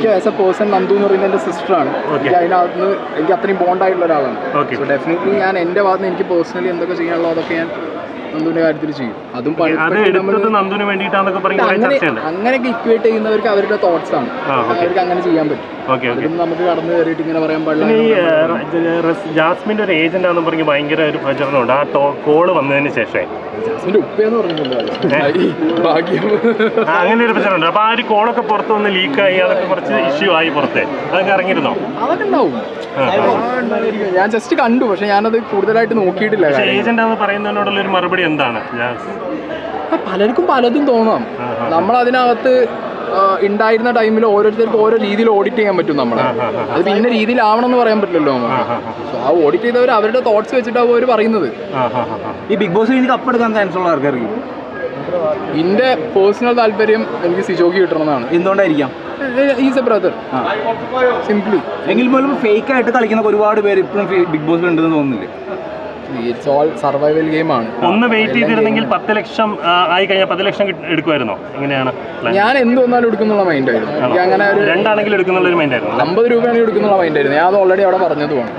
എനിക്ക് as A person Nandu എന്ന് പറയുന്നത് എന്റെ സിസ്റ്ററാണ് എനിക്ക് അതിനകത്ത് എനിക്ക് അത്രയും ബോണ്ടായിട്ടുള്ള ഒരാളാണ്. സോ ഡെഫിനറ്റ്ലി ഞാൻ എന്റെ ഭാഗത്ത് നിന്ന് എനിക്ക് പേഴ്സണലി എന്തൊക്കെ ചെയ്യാനുള്ളോ അതൊക്കെ ഞാൻ നന്ദുവിന്റെ കാര്യത്തിൽ ചെയ്യും. അതും പഴയ അങ്ങനെയൊക്കെ ഇക്വേറ്റ് ചെയ്യുന്നവർക്ക് അവരുടെ തോട്ട്സ് ആണ്. അവർക്ക് അങ്ങനെ ചെയ്യാൻ പറ്റും. നമുക്ക് കടന്നു കയറിയിട്ട് ഇങ്ങനെ പറയാൻ പാടില്ല ജാസ്മിന്റെ ഒരു ഏജന്റ് ആണെന്ന് പറഞ്ഞ് ഭയങ്കര ഒരു പ്രചരണമുണ്ട്. ആ കോൾ വന്നതിന് ശേഷമേ. അങ്ങനെ ഒരു പ്രശ്നം അപ്പൊ ആ ഒരു കോളൊക്കെ പുറത്ത് വന്ന് ലീക്കായി അതൊക്കെ കുറച്ച് ഇഷ്യൂ ആയി പുറത്തെ. അതൊക്കെ ഇറങ്ങിയിരുന്നോ? അതൊക്കെ ഉണ്ടാവും. ഞാൻ ജസ്റ്റ് കണ്ടു പക്ഷെ ഞാനത് കൂടുതലായിട്ട് നോക്കിയിട്ടില്ല. ഏജന്റ് പറയുന്നതിനോടുള്ള ഒരു മറുപടി എന്താണ്? പലർക്കും പലതും തോന്നാം. നമ്മൾ അതിനകത്ത് ഉണ്ടായിരുന്ന ടൈമിൽ ഓരോരുത്തർക്കും ഓരോ രീതിയിൽ ഓഡിറ്റ് ചെയ്യാൻ പറ്റും നമ്മളെ. അത് പിന്നെ രീതിയിലാവണം എന്ന് പറയാൻ പറ്റില്ലല്ലോ ആ, ആ, സോ ആ. ഓഡിറ്റ് ചെയ്തവർ അവരുടെ തോട്ട്സ് വെച്ചിട്ടാവും അവർ പറയുന്നത്. ഈ ബിഗ് ബോസ് എനിക്ക് കപ്പെടുക്കാൻ ചാൻസ് ഉള്ള ആൾക്കാർക്ക് എന്റെ പേഴ്സണൽ താല്പര്യം എനിക്ക് സിജോക്ക് കിട്ടണമെന്നാണ്. എന്തുകൊണ്ടായിരിക്കാം? ഈസ് എ ബ്രദർ സിംപ്ലി എങ്കിൽ പോലും ഫേക്ക് ആയിട്ട് കളിക്കുന്ന ഒരുപാട് പേര് ഇപ്പോഴും ബിഗ് ബോസിൽ ഉണ്ടെന്ന് തോന്നുന്നില്ലേ? ഇറ്റ്സ് ഓൾ സർവൈവൽ ഗെയിം ആണ്. ഒന്ന് വെയിറ്റ് ചെയ്തിരുന്നെങ്കിൽ പത്ത് ലക്ഷം ആയി കഴിഞ്ഞാൽ പത്ത് ലക്ഷം എടുക്കുമായിരുന്നോ? എങ്ങനെയാണ് ഞാൻ എന്ത് വന്നാലും എടുക്കുന്നുള്ള മൈൻഡായിരുന്നു എനിക്ക് അങ്ങനെ ഒരു രണ്ടാണെങ്കിലും എടുക്കുന്നുള്ള ഒരു മൈൻഡ് ആയിരുന്നു അമ്പത് രൂപയാണെങ്കിൽ എടുക്കുന്നുള്ള മൈൻഡായിരുന്നു ഞാൻ അത് ഓൾറെഡി അവിടെ പറഞ്ഞതുമാണ്.